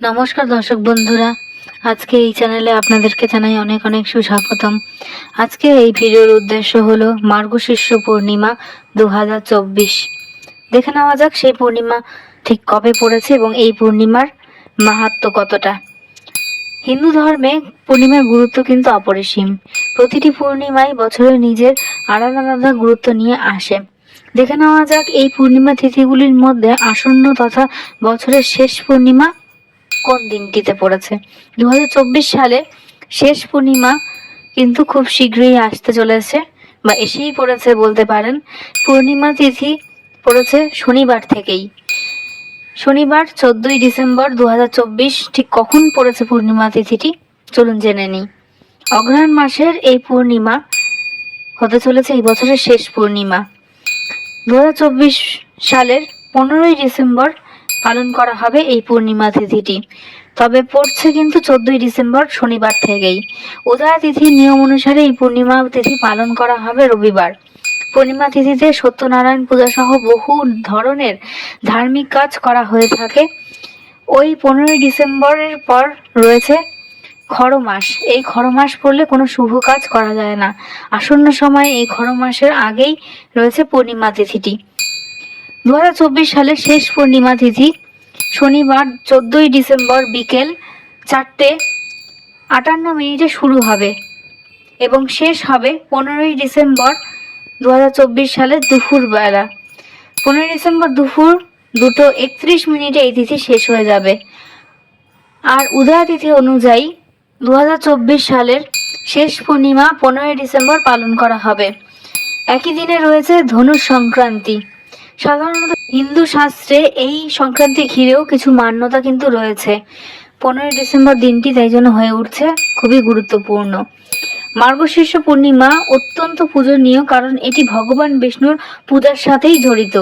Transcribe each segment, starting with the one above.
নমস্কার দর্শক বন্ধুরা। আজকে এই চ্যানেলে আপনাদেরকে জানাই অনেক অনেক সুস্বাগতম। আজকে এই ভিডিওর উদ্দেশ্য হলো মার্গশীর্ষ পূর্ণিমা দু দেখে নেওয়া যাক সেই পূর্ণিমা ঠিক কবে পড়েছে এবং এই পূর্ণিমার মাহাত্ম কতটা। হিন্দু ধর্মে পূর্ণিমার গুরুত্ব কিন্তু অপরিসীম। প্রতিটি পূর্ণিমাই বছরের নিজের আলাদা আলাদা গুরুত্ব নিয়ে আসে। দেখে নেওয়া যাক এই পূর্ণিমা তিথিগুলির মধ্যে আসন্ন তথা বছরের শেষ পূর্ণিমা কোন দিনটিতে পড়েছে? দু হাজার চব্বিশ সালে শেষ পূর্ণিমা কিন্তু খুব শীঘ্রই আসতে চলেছে বা এসেই পড়েছে বলতে পারেন। পূর্ণিমা তিথি পড়েছে শনিবার থেকেই। শনিবার চোদ্দই ডিসেম্বর দু হাজার চব্বিশ ঠিক কখন পড়েছে পূর্ণিমা তিথিটি? চলুন জেনে নিই। অগ্রহায়ণ মাসের এই পূর্ণিমা হতে চলেছে এই বছরের শেষ পূর্ণিমা। দু হাজার চব্বিশ সালের পনেরোই ডিসেম্বর পালন করা হবে এই পূর্ণিমা তিথিটি। তবে পড়ছে কিন্তু চোদ্দই ডিসেম্বর শনিবার থেকেই। উদয় তিথির নিয়ম অনুসারে এই পূর্ণিমা তিথি পালন করা হবে রবিবার। পূর্ণিমা তিথিতে সত্যনারায়ণ পূজা সহ বহু ধরনের ধার্মিক কাজ করা হয়ে থাকে। ওই পনেরোই ডিসেম্বরের পর রয়েছে খড় মাস এই খড় মাস পড়লে কোনো শুভ কাজ করা যায় না। আসন্ন সময়ে এই খড় মাসের আগেই রয়েছে পূর্ণিমা তিথিটি। দু হাজার চব্বিশ সালের শেষ পূর্ণিমা তিথি, শনিবার চোদ্দই ডিসেম্বর বিকেল চারটে আটান্ন মিনিটে শুরু হবে এবং শেষ হবে পনেরোই ডিসেম্বর দু সালের দুপুর বেলা। পনেরোই ডিসেম্বর দুপুর দুটো একত্রিশ মিনিটে এই তিথি শেষ হয়ে যাবে। আর উদয় তিথি অনুযায়ী দু হাজার চব্বিশ সালের শেষ পূর্ণিমা পনেরোই ডিসেম্বর পালন করা হবে। একই দিনে রয়েছে ধনু সংক্রান্তি। সাধারণত হিন্দু শাস্ত্রে এই সংক্রান্তি ঘিরেও কিছু মান্যতা কিন্তু রয়েছে। পনেরোই ডিসেম্বর দিনটি তাই জন্য হয়ে উঠছে খুবই গুরুত্বপূর্ণ। মার্গশীর্ষ পূর্ণিমা অত্যন্ত পূজনীয় কারণ এটি ভগবান বিষ্ণুর পূজার সাথেই জড়িত।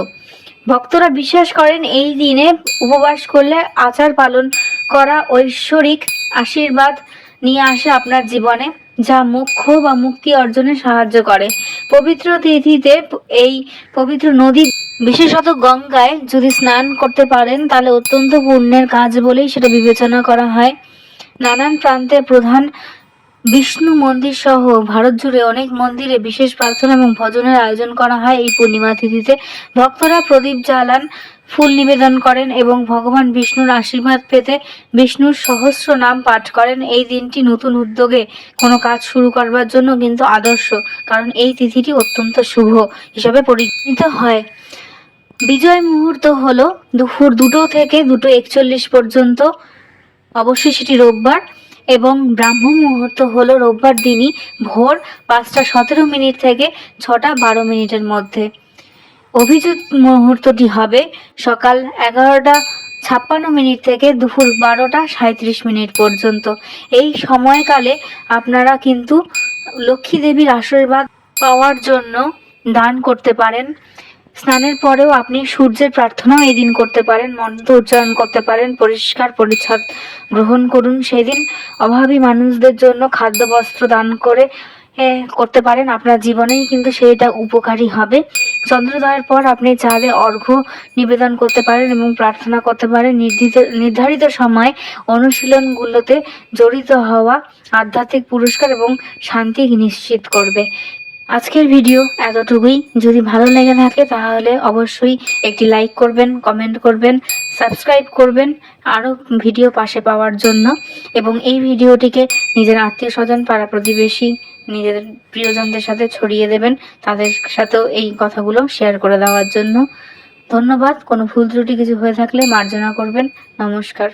ভক্তরা বিশ্বাস করেন এই দিনে উপবাস করলে আচার পালন করা ঐশ্বরিক আশীর্বাদ নিয়ে আসে আপনার জীবনে, যা মোক্ষ বা মুক্তি অর্জনে সাহায্য করে। পবিত্র তিথিতে এই পবিত্র নদী বিশেষত গঙ্গায় যদি স্নান করতে পারেন, তাহলে অত্যন্ত পুণ্যের কাজ বলেই সেটা বিবেচনা করা হয়। নানান প্রান্তে প্রধান বিষ্ণু মন্দির সহ ভারত জুড়ে অনেক মন্দিরে বিশেষ প্রার্থনা এবং ভজনের আয়োজন করা হয় এই পূর্ণিমা তিথিতে। ভক্তরা প্রদীপ জ্বালান, ফুল নিবেদন করেন এবং ভগবান বিষ্ণুর আশীর্বাদ পেতে বিষ্ণুর সহস্র নাম পাঠ করেন। এই দিনটি নতুন উদ্যোগে কোনো কাজ শুরু করবার জন্য কিন্তু আদর্শ, কারণ এই তিথিটি অত্যন্ত শুভ হিসাবে পরিগণিত হয়। বিজয় মুহূর্ত হলো দুপুর দুটো থেকে দুটো একচল্লিশ পর্যন্ত। অবশ্যই সেটি রোববার এবং ব্রাহ্ম মুহূর্ত হলো রোববার দিনই ভোর পাঁচটা সতেরো মিনিট থেকে ছটা বারো মিনিটের মধ্যে। অভিজিৎ মুহূর্তটি হবে সকাল এগারোটা ছাপ্পান্ন মিনিট থেকে দুপুর বারোটা সাঁত্রিশ মিনিট পর্যন্ত। এই সময়কালে আপনারা কিন্তু লক্ষ্মী দেবীর আশীর্বাদ পাওয়ার জন্য দান করতে পারেন। স্নানের পরেও আপনি সূর্যের প্রার্থনাও এই দিন করতে পারেন মন্ত্র উচ্চারণ করতে পারেন, পরিষ্কার পরিচ্ছদ গ্রহণ করুন। সেই দিন অভাবী মানুষদের জন্য খাদ্য, বস্ত্র দান করে করতে পারেন আপনার জীবনেই, কিন্তু সেইটা উপকারী হবে। চন্দ্রোদয়ের পর আপনি চাঁদে অর্ঘ্য নিবেদন করতে পারেন এবং প্রার্থনা করতে পারেন। নির্ধারিত নির্ধারিত সময় অনুশীলনগুলোতে জড়িত হওয়া আধ্যাত্মিক পুরস্কার এবং শান্তি নিশ্চিত করবে। আজকের ভিডিও এতটুকুই। যদি ভালো লেগে থাকে তাহলে অবশ্যই একটি লাইক করবেন, কমেন্ট করবেন, সাবস্ক্রাইব করবেন আরও ভিডিও পাশে পাওয়ার জন্য। এবং এই ভিডিওটিকে নিজের আত্মীয় স্বজন পাড়া প্রতিবেশী নিজেদের প্রিয়জনদের সাথে ছড়িয়ে দেবেন, তাদের সাথেও এই কথাগুলো শেয়ার করে দেওয়ার জন্য। ধন্যবাদ। কোনো ভুল ত্রুটি কিছু হয়ে থাকলে মার্জনা করবেন। নমস্কার।